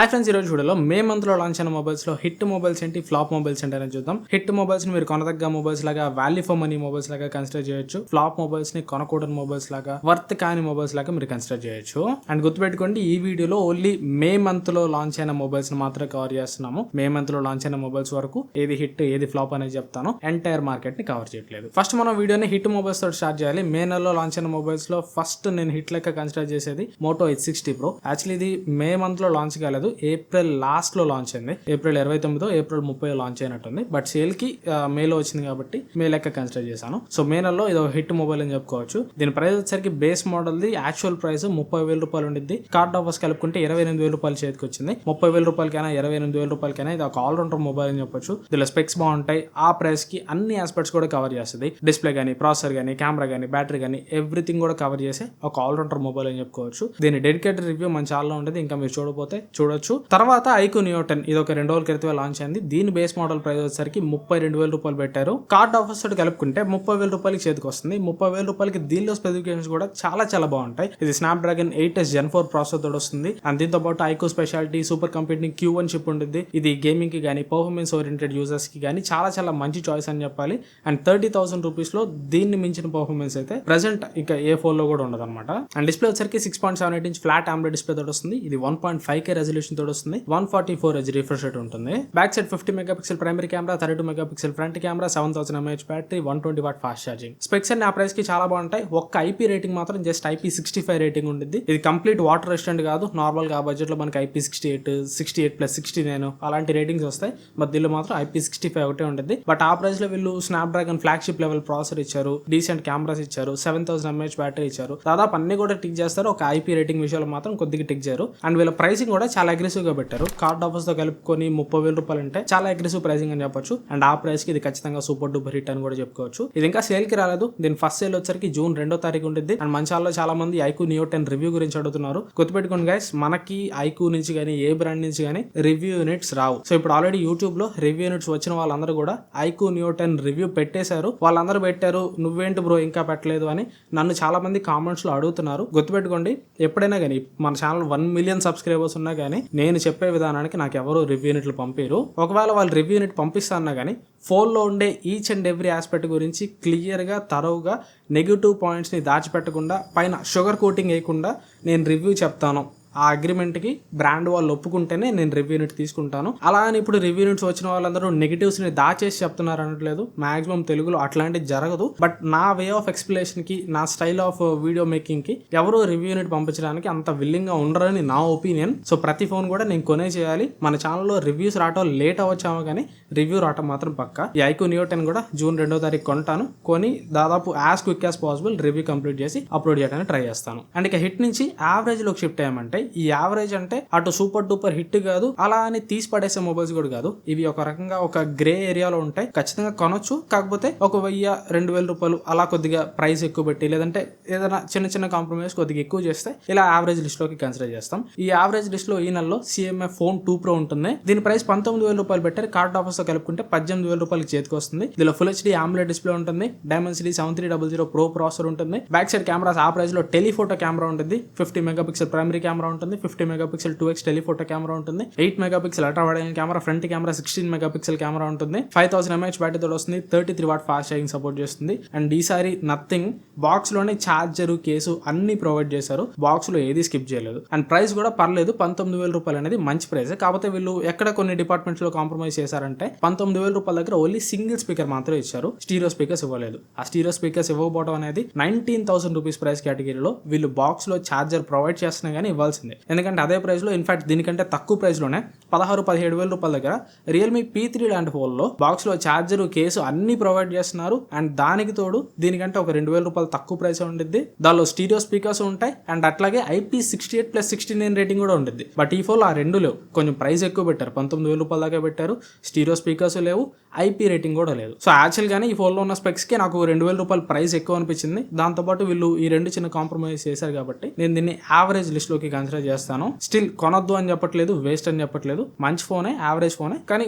Hi friends ఈరోజు చూడలో మే మంత్లో లాంచ్ అయిన మొబైల్స్లో హిట్ మొబైల్స్ ఏంటి ఫ్లాప్ మొబైల్స్ ఏంటి అనేది చూద్దాం. హిట్ మొబైల్స్ని మీరు కొనదగ్గ మొబైల్స్ లాగా వాల్యూ ఫర్ మనీ మొబైల్స్ లాగా కన్సిడర్ చేయొచ్చు. ఫ్లాప్ మొబైల్స్ని కొనకూడని మొబైల్స్ లాగా వర్త్ కాని మొబైల్స్ లాగా మీరు కన్సిడర్ చేయొచ్చు. అండ్ గుర్తుపెట్టుకోండి ఈ వీడియోలో ఓన్లీ మే మంత్లో లాంచ్ అయిన మొబైల్స్ని మాత్రం కవర్ చేస్తున్నాము. మే మంత్లో లాంచ్ అయిన మొబైల్స్ వరకు ఏది హిట్ ఏది ఫ్లాప్ అనేది చెప్తాను. ఎంటైర్ మార్కెట్ని కవర్ చేయట్లేదు. ఫస్ట్ మనం వీడియోని హిట్ మొబైల్స్ తోటి స్టార్ట్ చేయాలి. మే నెలలో లాంచ్ అయిన మొబైల్స్లో ఫస్ట్ నేను హిట్ లెక్క కన్సిడర్ చేసేది Moto H sixty pro actually ఇది మే మంత్లో లాంచ్ కాలేదు. ఏప్రిల్ లాస్ట్లో లాంచ్ అయింది. ఏప్రిల్ ఇరవై తొమ్మిదో ఏప్రిల్ ముప్పై లాంచ్ అయినట్టుంది. బట్ సేల్కి మేలో వచ్చింది కాబట్టి మే లెక్క కన్సిడర్ చేశాను. సో మే నెలలో ఇది హిట్ మొబైల్ అని చెప్పుకోవచ్చు. దీని ప్రైస్ వచ్చేసరికి బేస్ మోడల్ ది యాక్చువల్ ప్రైస్ ముప్పై వేల రూపాయలు ఉండిద్ది. కార్డ్ ఆఫర్స్ కలుపుకుంటే ఇరవై ఎనిమిది వేల రూపాయలు చేతికి వచ్చింది. ముప్పై వేల రూపాయలకైనా ఇరవై ఎనిమిది వేల రూపాయలకైనా ఇది ఒక ఆల్రౌండర్ మొబైల్ అని చెప్పొచ్చు. దీనిలో స్పెక్స్ బాగుంటాయి. ఆ ప్రైస్కి అన్ని ఆస్పెక్ట్స్ కూడా కవర్ చేస్తుంది. డిస్ప్లే కానీ ప్రాసెసర్ కానీ కెమెరా కానీ బ్యాటరీ కానీ ఎవ్రీథింగ్ కూడా కవర్ చేసే ఒక ఆల్రౌండర్ మొబైల్ అని చెప్పుకోవచ్చు. దీని డెడికేటెడ్ రివ్యూ మన ఛానల్లో ఉంటుంది ఇంకా మీరు చూడబోతే చూడొచ్చు. తర్వాత ఐకు న్యూటన్ ఇది ఒక రెండు రోజుల క్రితమే లాంచ్ అయింది. దీని బేస్ మోడల్ ప్రైస్ వచ్చేసరికి ముప్పై రెండు వేల రూపాయలు పెట్టారు. కార్డ్ ఆఫర్స్ తోటి కలుపుకుంటే ముప్పై వేల రూపాయలకి చేతికి వస్తుంది. ముప్పై వేల రూపాయలకి దీనిలో స్పెసిఫికేషన్స్ కూడా చాలా చాలా బాగుంటాయి. ఇది Snapdragon eight S gen four processor తోడు వస్తుంది. అండ్ దీంతో పాటు iQOO speciality super computing Q one chip ఉంటుంది ఇది గేమింగ్కి కానీ పర్ఫార్మెన్స్ ఓరియంటెడ్ యూజర్స్కి కానీ చాలా చాలా మంచి చాయిస్ అని చెప్పాలి. అండ్ థర్టీ థౌసండ్ రూపీస్లో దీన్ని మించిన పర్ఫార్మెన్స్ అయితే ప్రెసెంట్ ఇంకా ఏ ఫోన్లో కూడా ఉండదు అనమాట అండ్ డిస్ప్లే వచ్చరికి six point seven eight inch flat AMOLED display తోడు వస్తుంది. ఇది one point five K resolution తోటి వస్తుంది. One forty four H refresh rate ఉంటుంది. Back side fifty mega pixel primary camera thirty two mega pixel front camera seven thousand MH battery one twenty watt fast charging. Specs and ఆ ప్రైస్కి చాలా బాగుంటాయి. ఒక్క IP rating మాత్రం just IP sixty five rating ఉంటుంది ఇది complete water resistant కాదు. నార్మల్గా బడ్జెట్లో మనకి IP sixty eight sixty eight plus sixty nine అలాంటి రేటింగ్స్ వస్తాయి. బట్ దీనిలో మాత్రం ఐపీ సిక్స్టీ ఫైవ్ ఒకటే ఉంటుంది బట్ ఆ ప్రైస్లో వీళ్ళు Snapdragon flagship level processor ఇచ్చారు. డీసెంట్ కెమెరాస్ ఇచ్చారు. సెవెన్ థౌసండ్ ఎంహెచ్ బ్యాటరీ ఇచ్చారు. దాదాపు అన్ని కూడా టిక్ చేస్తారు. ఒక ఐపీ రేటింగ్ విషయంలో మాత్రం కొద్దిగా టిక్ చేయరు. అండ్ వీళ్ళ ప్రైసింగ్ కూడా చాలా అగ్రెసివ్గా పెట్టారు. కార్డ్ ఆఫర్స్తో కలుపుకొని ముప్పై వేల రూపాయలు అంటే చాలా అగ్రెసివ్ ప్రైసింగ్ అని చెప్పొచ్చు. అండ్ ఆ ప్రైస్కి ఇది ఖచ్చితంగా సూపర్ డూపర్ హిట్ అని కూడా చెప్పుకోవచ్చు. ఇది ఇంకా సేల్కి రాలేదు. దీని ఫస్ట్ సేల్ వచ్చరికి జూన్ రెండో తారీఖు ఉంటుంది అండ్ మంచాల్లో చాలా మంది ఐకు నియో టెన్ రివ్యూ గురించి అడుగుతున్నారు. గుర్తుపెట్టుకోండి గైస్ మనకి ఐకు నుంచి కానీ ఏ బ్రాండ్ నుంచి కానీ రివ్యూ యూనిట్స్ రావు. సో ఇప్పుడు ఆల్రెడీ యూట్యూబ్లో రివ్యూ యూనిట్స్ వచ్చిన వాళ్ళందరూ కూడా ఐకు నియో టెన్ రివ్యూ పెట్టేశారు. వాళ్ళందరూ పెట్టారు నువ్వేంటి బ్రో ఇంకా పెట్టలేదు? అని నన్ను చాలా మంది కామెంట్స్లో అడుగుతున్నారు. గుర్తుపెట్టుకోండి ఎప్పుడైనా కానీ మన ఛానల్ వన్ మిలియన్ సబ్స్క్రైబర్స్ ఉన్నా కానీ నేను చెప్పే విధానానికి నాకు ఎవరు రివ్యూ యూనిట్లు పంపారు. ఒకవేళ వాళ్ళు రివ్యూ యూనిట్ పంపిస్తారన్నా కానీ ఫోన్లో ఉండే ఈచ్ అండ్ ఎవ్రీ ఆస్పెక్ట్ గురించి క్లియర్గా తరవుగా నెగిటివ్ పాయింట్స్ని దాచిపెట్టకుండా పైన షుగర్ కోటింగ్ వేయకుండా నేను రివ్యూ చెప్తాను. ఆ అగ్రిమెంట్కి బ్రాండ్ వాళ్ళు ఒప్పుకుంటేనే నేను రివ్యూ యూనిట్ తీసుకుంటాను. అలా అని ఇప్పుడు రివ్యూ యూనిట్స్ వచ్చిన వాళ్ళందరూ నెగిటివ్స్ని దాచేసి చెప్తున్నారు అనట్లేదు. మాక్సిమం తెలుగులో అట్లాంటిది జరగదు. బట్ నా వే ఆఫ్ ఎక్స్ప్లెనేషన్కి నా స్టైల్ ఆఫ్ వీడియో మేకింగ్కి ఎవరు రివ్యూ యూనిట్ పంపించడానికి అంత విల్లింగ్గా ఉండరని నా ఒపీనియన్ సో ప్రతి ఫోన్ కూడా నేను కొనే చేయాలి మన ఛానల్లో రివ్యూస్ రావటం లేట్ అవ్వచ్చామో కానీ రివ్యూ రావటం మాత్రం పక్క. ఈ ఐకో నియో టెన్ కూడా జూన్ రెండో తారీఖు కొంటాను. కొని దాదాపు as quick as possible review complete చేసి అప్లోడ్ చేయడానికి ట్రై చేస్తాను. అండ్ ఇక హిట్ నుంచి యావరేజ్లోకి షిఫ్ట్ అయ్యామంటే ఈ యావరేజ్ అంటే అటు సూపర్ డూపర్ హిట్ కాదు అలా అని తీసి పడేసే మొబైల్స్ కూడా కాదు. ఇవి ఒక రకంగా ఒక గ్రే ఏరియాలో ఉంటాయి. ఖచ్చితంగా కొనొచ్చు. కాకపోతే ఒక వెయ్యి రెండు వేల రూపాయలు అలా కొద్దిగా ప్రైస్ ఎక్కువ పెట్టి లేదంటే ఏదైనా చిన్న చిన్న కాంప్రమైజ్ కొద్దిగా ఎక్కువ చేస్తే ఇలా యావరేజ్ లిస్ట్లోకి కన్సిడర్ చేస్తాం. ఈ యావరేజ్ లిస్ట్లో ఈ నెలలో సిఎంఎఫ్ ఫోన్ టూ ప్రో ఉంటుంది దీని ప్రైస్ పంతొమ్మిది వేల రూపాయలు పెట్టారు. కార్డ్ ఆఫర్స్ తో కలుపుకుంటే పద్దెనిమిది వేల రూపాయలకి చేతికి వస్తుంది. దీనిలో ఫుల్ హెచ్డీ ఆమ్లెట్ డిస్ప్లే ఉంటుంది. Dimensity seven three double zero pro processor ఉంటుంది. బ్యాక్ సైడ్ కెమెరాస్ ఆ ప్రైస్లో టెలిఫోటో కెమెరా ఉంటుంది. Fifty mega pixel primary camera ఉంటుంది. Fifty mega pixel two X telephoto camera ఉంటుంది. Eight mega pixel ultra wide camera front camera sixteen megapixel camera ఉంటుంది. Five thousand MH battery తోటి వస్తుంది. Thirty three watt fast charging support చేస్తుంది and ఈసారి nothing బాక్స్లోనే charger case అన్ని provide చేశారు. బాక్స్లో ఏది స్కిప్ చేయలేదు. అండ్ ప్రైస్ కూడా పర్లేదు. పంతొమ్మిది వేల రూపాయలు అనేది మంచి ప్రైస్ కాకపోతే వీళ్ళు ఎక్కడ కొన్ని డిపార్ట్మెంట్స్లో కాంప్రమైజ్ చేశారంటే పంతొమ్మిది వేల రూపాయల దగ్గర ఓన్లీ సింగిల్ స్పీకర్ మాత్రమే ఇచ్చారు. స్టీరియో స్పీకర్స్ ఇవ్వలేదు. ఆ స్టీరియో స్పీకర్స్ ఇవ్వకపోవడం అనేది నైన్టీన్ థౌసండ్ రూపీస్ ప్రైస్ కేటగిరీలో వీళ్ళు బాక్స్లో ఛార్జర్ ప్రొవైడ్ చేస్తున్నా కానీ ఇవ్వాల్సిందే. ఎందుకంటే అదే ప్రైస్లో ఇన్ఫాక్ట్ దీనికంటే తక్కువ ప్రైస్లోనే పదహారు పదిహేడు వేల రూపాయల దగ్గర రియల్మీ పీ త్రీ లాంటి ఫోన్లో బాక్స్లో ఛార్జర్ కేసు అన్ని ప్రొవైడ్ చేస్తున్నారు. అండ్ దానికి తోడు దీనికంటే ఒక రెండు వేల రూపాయలు తక్కువ ప్రైస్ ఉండిద్ది. దానిలో స్టీరియో స్పీకర్స్ ఉంటాయి. అండ్ అట్లాగే IP sixty eight plus sixty nine rating కూడా ఉంటుంది బట్ ఈ ఫోన్ ఆ రెండు లేవు. కొంచెం ప్రైస్ ఎక్కువ పెట్టారు. పంతొమ్మిది వేల రూపాయల దాకా పెట్టారు. స్టీరియో స్పీకర్స్ లేవు ఐపీ రేటింగ్ కూడా లేదు. సో యాక్చువల్గానే ఈ ఫోన్లో ఉన్న స్పెక్స్కి నాకు రెండు వేల రూపాయల ప్రైస్ ఎక్కువ అనిపించింది. దాంతోపాటు వీళ్ళు ఈ రెండు చిన్న కాంప్రమైజ్ చేశారు కాబట్టి నేను దీన్ని యావరేజ్ లిస్ట్లోకి కన్సిడర్ చేస్తాను. స్టిల్ కొనొద్దు అని చెప్పట్లేదు వేస్ట్ అని చెప్పట్లేదు. మంచి ఫోనే యావరేజ్ ఫోనే. కానీ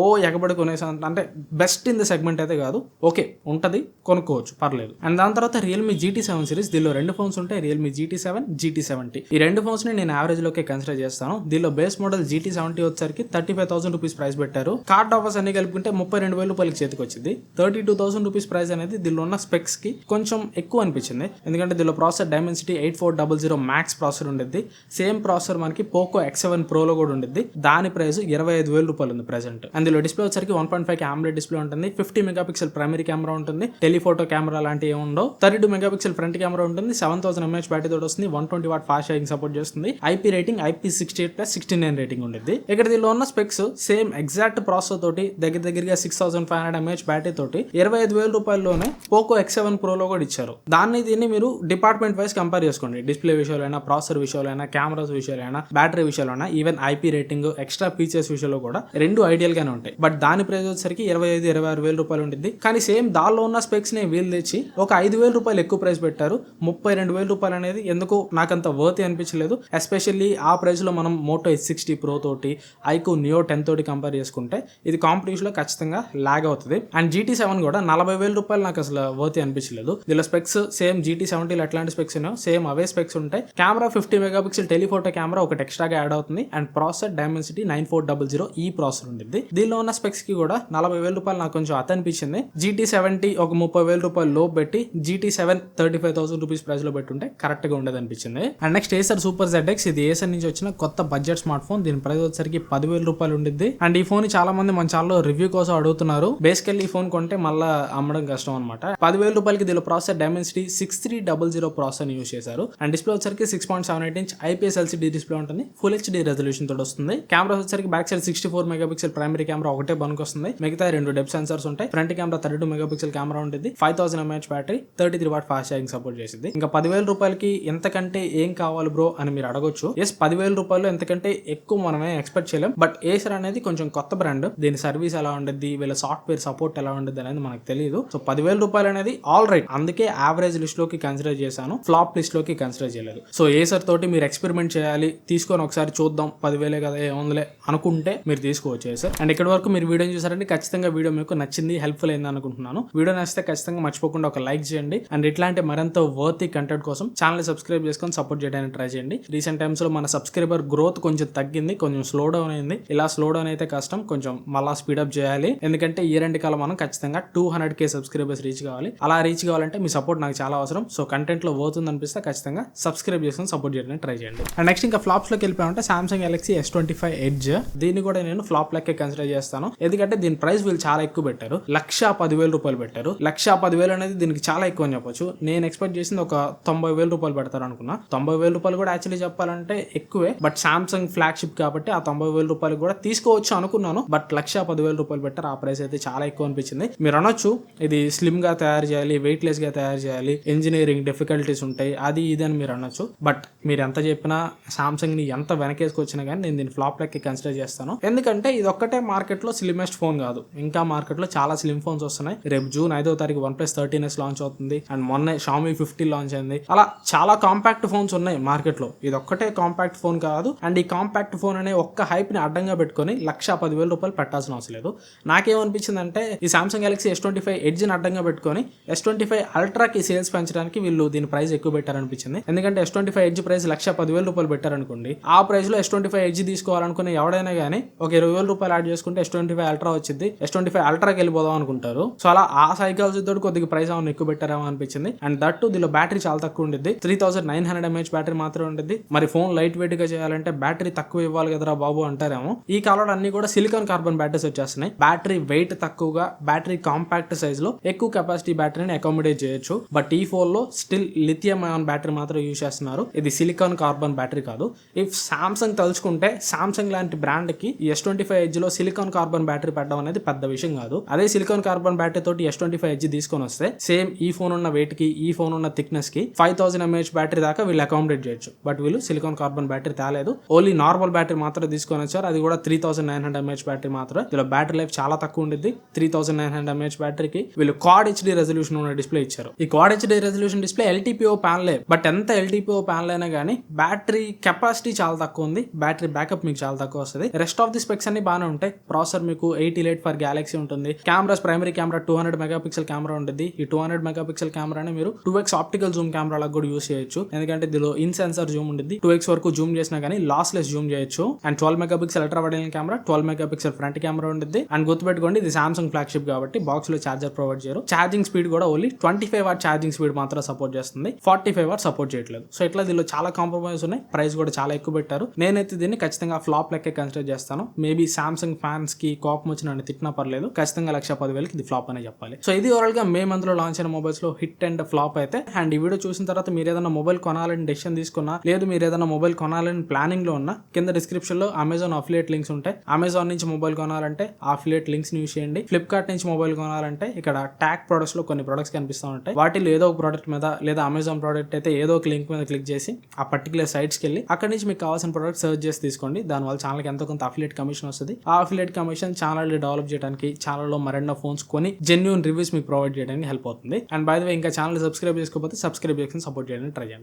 ఓ ఎగబడి కొనేసా అంటే బెస్ట్ ఇన్ ద సెగ్మెంట్ అయితే కాదు. ఓకే ఉంటుంది కొనుక్కోవచ్చు పర్లేదు. అండ్ దాని తర్వాత రియల్మీ జీటీ సెవెన్ సిరీస్. దీనిలో రెండు ఫోన్స్ ఉంటాయి Realme GT seven GT seventy. ఈ రెండు ఫోన్స్ని నేను యావరేజ్లోకి కన్సిడర్ చేస్తాను. దీనిలో బేస్ మోడల్ జీటీ సెవెంటీ వచ్చేసరికి thirty five thousand rupees price పెట్టారు. కార్డ్ ఆఫర్స్ అన్ని కలుపుకుంటే ముప్పై రెండు వేల రూపాయలకి చేతికి వచ్చింది thirty two thousand rupees price అనేది దీనిలో ఉన్న స్పెక్స్కి కొంచెం ఎక్కువ అనిపించింది. ఎందుకంటే దీనిలో processor Dimensity eight four double zero max processor ఉండిద్ది. సేమ్ ప్రాసెసర్ మనకి పోకో ఎక్స్ సెవెన్ ప్రోలో కూడా ఉండిద్ది. దాని ప్రైస్ ఇరవై ఐదు వేల రూపాయలు ఉంది ప్రెసెంట్ అందులో డిస్ప్లే వచ్చరికి one point five amoled display ఉంటుంది. ఫిఫ్టీ మెగాపిక్సెల్ ప్రైమరీ కెమెరా ఉంటుంది. టెలిఫోటో కెమెరా లాంటివి ఏమి ఉండవు. Thirty two megapixel front camera ఉంటుంది. సెవెన్ థౌసండ్ ఎంఎహెచ్ బ్యాటరీ తోటి వస్తుంది. One twenty watt fast charging support చేస్తుంది. IP rating IP sixty eight plus sixty nine rating ఉంటుంది ఇక్కడ దీనిలో ఉన్న స్పెక్స్ సేమ్ ఎగ్జాక్ట్ ప్రాసెసర్ తోటి దగ్గర దగ్గరగా six thousand five hundred M H battery తోటి ఇరవై ఐదు వేల రూపాయల్లోనే పోకో ఎక్స్ సెవెన్ ప్రోలో కూడా ఇచ్చారు. దాన్ని దీన్ని మీరు డిపార్ట్మెంట్ వైస్ కంపేర్ చేసుకోండి. డిస్ప్లే విషయాలైనా ప్రాసెసర్ విషయాలైనా కెమెరాస్ విషయాలైనా battery విషయాలైనా even IP rating extra features విషయంలో కూడా రెండు ఐడియల్ గానే ఉంటాయి. బట్ దాని ప్రైస్ వచ్చేసరికి ఇరవై ఐదు ఇరవై ఆరు వేల రూపాయలు ఉంటుంది కానీ సేమ్ దానిలో ఉన్న స్పెక్స్ని వీలు తెచ్చి ఒక ఐదు వేల రూపాయలు ఎక్కువ ప్రైస్ పెట్టారు. ముప్పై రెండు వేల రూపాయలు అనేది ఎందుకు నాకంత వర్త్ అనిపించలేదు. ఎస్పెషల్లీ ఆ ప్రైస్లో మనం మోటో ఎస్ సిక్స్టీ ప్రో తోటి ఐకో నియో టెన్ తోటి కంపేర్ చేసుకుంటే ఇది కాంపిటీషన్లో ఖచ్చితంగా లాగ్ అవుతుంది. అండ్ జీటీ సెవెన్ కూడా నలభై వేల రూపాయలు నాకు అసలు వర్తి అనిపించలేదు. దీనిలో స్పెక్స్ సేమ్ జీటీ సెవెంటీలో ఎట్లాంటి స్పెక్స్ ఉన్నాయో సేమ్ అవే స్పెక్స్ ఉంటాయి. Camera fifty megapixel telephoto camera ఒకటి ఎక్స్ట్రాగా యాడ్ అవుతుంది. And processor Dimensity nine four double zero ఈ ప్రాసెసర్ ఉంటుంది దీనిలో ఉన్న స్పెక్స్కి కూడా నలభై వేల రూపాయలు నాకు కొంచెం అత అనిపించింది. జీటీ సెవెంటీ ఒక ముప్పై వేల రూపాయలు లో పెట్టి GT seven thirty five thousand rupees ప్రైస్లో పెట్టుంటే కరెక్ట్గా ఉండదు అనిపించింది. And next Acer super Z X ఇది ఏసర్ నుంచి వచ్చిన కొత్త బడ్జెట్ స్మార్ట్ ఫోన్ దీని ప్రైస్ వచ్చేసరికి పదివేల రూపాయలు ఉండిద్ది. అండ్ ఈ ఫోన్ చాలా మంది మన ఛానల్లో రివ్యూ కోసం అడుగుతున్నారు. బేసికల్లీ ఈ ఫోన్ కొంటే మళ్ళీ అమ్మడం కష్టం అనమాట పదివేల రూపాయలకి దీని processor Dimensity six three double zero processor use చేశారు. అండ్ డిస్ప్లే వచ్చరికి six point seven eight inch IPS LCD display ఉంటుంది. ఫుల్ హెచ్డీ రెజల్యూషన్ తోటి వస్తుంది. కెమెరా వచ్చరికి back side sixty four megapixel primary camera ఒకటే బనుకు వస్తుంది. మిగతా రెండు డెప్ సెన్సర్స్ ఉంటాయి. Front camera thirty two megapixel camera ఉంటుంది. Five thousand MH battery thirty three watt fast charging support చేసింది. ఇంకా పదివేల రూపాయలకి ఎంతకంటే ఏం కావాలి బ్రో అని మీరు అడగొచ్చు. ఎస్ పదివేల రూపాయలు ఎంతకంటే ఎక్కువ మనమే ఎక్స్పెక్ట్ చేయలేం. బట్ ఏసర్ అనేది కొంచెం కొత్త బ్రాండ్ దీని సర్వీస్ ఎలా ఉంటుంది వీళ్ళ సాఫ్ట్వేర్ సపోర్ట్ ఎలా ఉంటుంది అనేది మనకు తెలియదు సో పదివేల రూపాయలు అనేది ఆల్ రైట్ అందుకే యావరేజ్ లిస్ట్లోకి కన్సిడర్ చేశాను ఫ్లాప్ లిస్ట్లోకి కన్సిడర్ చేయలేదు. సో ఏ సార్ తోటి మీరు ఎక్స్పెరిమెంట్ చేయాలి తీసుకొని ఒకసారి చూద్దాం పదివేలే కదా ఏముందిలే అనుకుంటే మీరు తీసుకోవచ్చు సార్ అండ్ ఇక్కడ వరకు మీరు వీడియో చూసారంటే ఖచ్చితంగా వీడియో మీకు నచ్చింది హెల్ప్ఫుల్ అయింది అనుకుంటున్నాను. వీడియో నచ్చితే ఖచ్చితంగా మర్చిపోకుండా ఒక లైక్ చేయండి. అండ్ ఇట్లాంటి మరింత వర్తి కంటెంట్ కోసం ఛానల్ సబ్స్క్రైబ్ చేసుకొని సపోర్ట్ చేయడానికి ట్రై చేయండి. రీసెంట్ టైమ్స్లో మన సబ్స్క్రైబర్ గ్రోత్ కొంచెం తగ్గింది కొంచెం స్లో డౌన్ అయింది. ఇలా స్లో డౌన్ అయితే కష్టం కొంచెం మళ్ళా స్పీడప్ చేయాలి. ఎందుకంటే ఈ రెండు కాలం మనం ఖచ్చితంగా two hundred K subscribers reach కావాలి. అలా రీచ్ కావాలంటే మీ సపోర్ట్ నాకు చాలా అవసరం. సో కంటెంట్లో పోతుంది అనిపిస్తే ఖచ్చితంగా సబ్స్క్రైబ్ చేసుకుని సపోర్ట్ చేయడానికి ట్రై చేయండి. అండ్ నెక్స్ట్ ఇంకా ఫ్లాప్స్లోకి వెళ్ళిపోయామంటే Samsung Galaxy S twenty five edge దీన్ని కూడా నేను ఫ్లాప్ లెక్క కన్సిడర్ చేస్తాను. ఎందుకంటే దీని ప్రైస్ వీళ్ళు చాలా ఎక్కువ పెట్టారు. లక్ష పదివేల రూపాయలు పెట్టారు. లక్ష పదివేలు అనేది దీనికి చాలా ఎక్కువ అని చెప్పొచ్చు. నేను ఎక్స్పెక్ట్ చేసింది ఒక తొంభై వేల రూపాయలు పెడతారు అనుకున్నా. తొంభై వేల రూపాయలు కూడా యాక్చువల్లీ చెప్పాలంటే ఎక్కువే. బట్ సామ్సంగ్ ఫ్లాగ్షిప్ కాబట్టి ఆ తొంభై వేల రూపాయలు కూడా తీసుకోవచ్చు అనుకున్నాను. బట్ లక్ష పదివేల రూపాయలు పెట్టారు ఆ ప్రైస్ అయితే చాలా ఎక్కువ అనిపించింది. మీరు అనొచ్చు ఇది స్లిమ్గా తయారు చేయాలి వెయిట్ లెస్గా తయారు చేయాలి ఇంజనీరింగ్ డిఫికల్టీస్ ఉంటాయి అది ఇది అని మీరు అనొచ్చు. బట్ మీరు ఎంత చెప్పినా సామ్సంగ్ని ఎంత వెనకేసుకొచ్చినా కానీ నేను దీని ఫ్లాప్ లెక్క కన్సిడర్ చేస్తాను. ఎందుకంటే ఇది ఒక్కటే మార్కెట్లో స్లిమెస్ట్ ఫోన్ కాదు. ఇంకా మార్కెట్లో చాలా స్లిమ్ ఫోన్స్ వస్తున్నాయి. రేపు జూన్ ఐదో తారీఖు OnePlus thirteen S launch అవుతుంది. అండ్ మొన్న షామీ ఫిఫ్టీ లాంచ్ అయింది. అలా చాలా కాంపాక్ట్ ఫోన్స్ ఉన్నాయి మార్కెట్లో. ఇది ఒక్కటే కాంపాక్ట్ ఫోన్ కాదు. అండ్ ఈ కాంపాక్ట్ ఫోన్ అనే ఒక్క హైప్ని అడ్డంగా పెట్టుకొని లక్ష పదివేల రూపాయలు పెట్టాల్సిన అవసరం లేదు. నాకేమనిపించిందంటే ఈ Samsung Galaxy S twenty five ఎడ్జ్ని అడ్డంగా పెట్టుకొని ఎస్ ట్వంటీ ఫైవ్ అల్ట్రాకి సేల్స్ పెంచడానికి వీళ్ళు దీని ప్రైస్ ఎక్కువ పెట్టారనిపించింది. ఎందుకంటే S twenty five edge price లక్ష పదివేల రూపాయలు పెట్టారనుకోండి ఆ ప్రైస్లో ఎస్ ట్వంటీ ఫైవ్ ఎడ్జ్ తీసుకోవాలనుకునే ఎవడైనా కానీ ఒక ఇరవై వేల రూపాయలు యాడ్ చేసుకుంటే ఎస్ ట్వంటీ ఫైవ్ అల్ట్రా వచ్చింది ఎస్ ట్వంటీ ఫైవ్ అల్ట్రాకి వెళ్ళిపోదాం అనుకుంటారు. సో అలా ఆ సైకాలజీ తోటి కొద్దిగా ప్రైస్ ఏమైనా ఎక్కువ పెట్టారేమో అనిపించింది. అండ్ దట్ దీనిలో బ్యాటరీ చాలా తక్కువ ఉండిద్ది. Three thousand nine hundred MH battery మాత్రమే ఉంటుంది మరి ఫోన్ లైట్ వెయిట్గా చేయాలంటే బ్యాటరీ తక్కువ ఇవ్వాలి కదరా బాబు అంటారేమో. ఈ కాలంలో అన్ని కూడా సిలికాన్ కార్బన్ బ్యాటరీస్ వచ్చేస్తున్నాయి. బ్యాటరీ వెయిట్ తక్కువగా బ్యాటరీ కాంపాక్ట్ సైజ్లో ఎక్కువ కెపాసిటీ బ్యాటరీని అకామిడేట్ చేయొచ్చు. బట్ ఈ ఫోన్లో స్టిల్ లిథియం అయాన్ బ్యాటరీ మాత్రం యూజ్ చేస్తున్నారు. ఇది సిలికాన్ కార్బన్ బ్యాటరీ కాదు. ఇఫ్ సామ్సంగ్ తలుచుకుంటే సామ్సంగ్ లాంటి బ్రాండ్కి ఎస్ ట్వంటీ ఫైవ్ ఎడ్జ్లో సిలికాన్ కార్బన్ బ్యాటరీ పెట్టడం అనేది పెద్ద విషయం కాదు. అదే సిలికాన్ కార్బన్ బ్యాటరీ తోటి ఎస్ ట్వంటీ ఫైవ్ ఎడ్జ్ తీసుకొని వస్తే సేమ్ ఈ ఫోన్ ఉన్న వెయిట్కి ఈ ఫోన్ ఉన్న థిక్నెస్కి five thousand M A H battery దాకా వీళ్ళు అకామిడేట్ చేయొచ్చు. బట్ వీళ్ళు సిలికాన్ కార్బన్ బ్యాటరీ తేలేదు. ఓన్లీ నార్మల్ బ్యాటరీ మాత్రం తీసుకొని వచ్చారు. అది కూడా three thousand nine hundred M A H battery మాత్రం ఇలా బ్యాటరీ లైఫ్ చాలా తక్కువ ఉండిద్ది. Three thousand nine hundred M H బ్యాటరీకి వీళ్ళు క్వాడ్ హెచ్డి రెజల్యూషన్ ఉన్న డిస్ప్లే ఇచ్చారు. ఈ quad HD resolution display LTPO ప్యానలే but ఎంత ఎల్టీపీఓ ప్యానల్ అయినా కానీ బ్యాటరీ కెపాసిటీ చాలా తక్కువ ఉంది. బ్యాటరీ బ్యాకప్ మీకు చాలా తక్కువ వస్తుంది. రెస్ట్ ఆఫ్ ది స్పెక్స్ అన్ని బాగానే ఉంటాయి. ప్రాసెసర్ మీకు ఎయిటీ లైట్ ఫర్ గ్యాలక్సీ ఉంటుంది. Cameras primary camera two hundred mega pixel camera ఉంటుంది ఈ టూ హండ్రెడ్ మెగాపిక్సెల్ కెమెరాని మీరు two X optical zoom camera లాగా కూడా యూస్ చేయొచ్చు. ఎందుకంటే దీనిలో ఇన్ సెన్సర్ జూమ్ ఉంటుంది టూ ఎక్స్ వరకు జూమ్ చేసినా కానీ లాస్ లెస్ జూమ్ చేయొచ్చు. And twelve mega pixel ultra wide camera twelve megapixel front camera ఉంటుంది అండ్ గుర్తుపెట్టుకోండి ఇది సామ్సంగ్ ఫ్లాగ్షిప్ కాబట్టి బాక్స్లో చార్జర్ ప్రొవైడ్ చేయరు. ఛార్జింగ్ స్పీడ్ కూడా only twenty five watt charging speed మాత్రం సపోర్ట్ చేస్తుంది. ఫార్టీ ఫైవ్ వాట్ సపోర్ట్ చేయట్లేదు. సో ఇట్లా దీనిలో చాలా కాంప్రమైజ్ ఉన్నాయి. ప్రైస్ కూడా చాలా ఎక్కువ పెట్టారు. నేనైతే దీన్ని ఖచ్చితంగా ఫ్లాప్ లెక్కే కన్సిడర్ చేస్తాను. మేబీ సామ్సంగ్ ఫ్యాన్స్కి కోపం వచ్చి నన్ను తిట్టినా పర్లేదు. ఖచ్చితంగా లక్ష పదివేలకి ఇది ఫ్లాప్ అనే చెప్పాలి. సో ఇది ఓవరాల్గా మే మంత్లో లాంచ్ అయిన మొబైల్స్లో హిట్ అండ్ ఫ్లాప్ అయితే అండ్ ఈ వీడియో చూసిన తర్వాత మీరు ఏదైనా మొబైల్ కొనాలని డెసిషన్ తీసుకున్నా లేదు మీరు ఏదైనా మొబైల్ కొనాలని ప్లానింగ్లో ఉన్నా కింద డిస్క్రిప్షన్లో అమెజాన్ అఫిలియేట్ లింక్స్ ఉంటాయి. అమెజాన్ నుంచి మొబైల్ కొనాలంటే అఫిలియేట్ లింక్స్ యూస్ చేయండి. ఫ్లిప్కార్ట్ నుంచి మొబైల్ కొనాలంటే ఇక్కడ ట్యాగ్ ప్రొడక్ట్స్లో కొన్ని ప్రొడక్ట్స్ కనిపిస్తూ ఉంటాయి. వాటిలో ఏదో ఒక ప్రోడక్ట్ మీద లేదా అమెజాన్ ప్రోడక్ట్ అయితే ఏదో ఒక లింక్ మీద క్లిక్ చేసి ఆ పర్టికులర్ సైట్స్కి వెళ్ళి అక్కడ నుంచి మీకు కావాల్సిన ప్రోడక్ట్ సర్చ్ చేసి తీసుకోండి. దానివల్ల ఛానల్కి ఎంతో కొంత అఫిలియేట్ కమిషన్ వస్తుంది. ఆ అఫిలియేట్ కమిషన్ ఛానల్ డెవలప్ చేయడానికి ఛానల్లో మరెన్నో ఫోన్స్ కొని జెన్యున్ రివ్యూస్ మీకు ప్రొవైడ్ చేయడానికి హెల్ప్ అవుతుంది. అండ్ బై ద వే ఇంకా ఛానల్ సబ్స్క్రైబ్ చేసుకోకపోతే సబ్స్క్రైబ్ చేసుకుని సపోర్ట్ చేయడానికి ట్రై చేయండి.